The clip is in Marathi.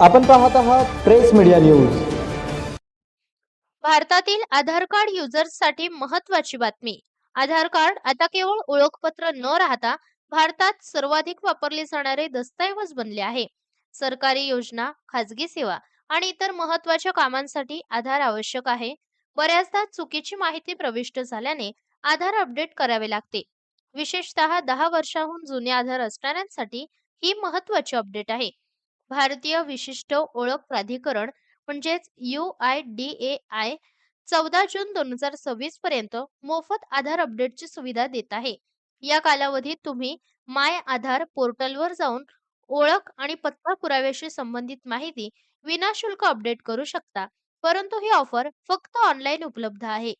आपण पाहत आहात प्रेस मीडिया न्यूज. भारतातील आधार कार्ड युजर्ससाठी महत्वाची बातमी. आधार कार्ड आता केवळ ओळखपत्र न राहता भारतात सर्वाधिक वापरले जाणारे दस्तऐवज बनले आहे. सरकारी योजना खाजगी सेवा आणि इतर महत्त्वाच्या कामांसाठी आधार आवश्यक आहे. बऱ्याचदा चुकीची माहिती प्रविष्ट झाल्याने आधार अपडेट करावे लागते. विशेषतः दहा वर्षाहून जुने आधार असणाऱ्यांसाठी ही महत्वाची अपडेट आहे. भारतीय विशिष्ट ओळख प्राधिकरण म्हणजेच U I D A I चौदा जून दोन हजार सव्वीस पर्यंत मोफत आधार अपडेटची सुविधा देत आहे. या कालावधीत तुम्ही माय आधार पोर्टलवर जाऊन ओळख आणि पत्ता पुराव्याशी संबंधित माहिती विनाशुल्क अपडेट करू शकता. परंतु ही ऑफर फक्त ऑनलाईन उपलब्ध आहे.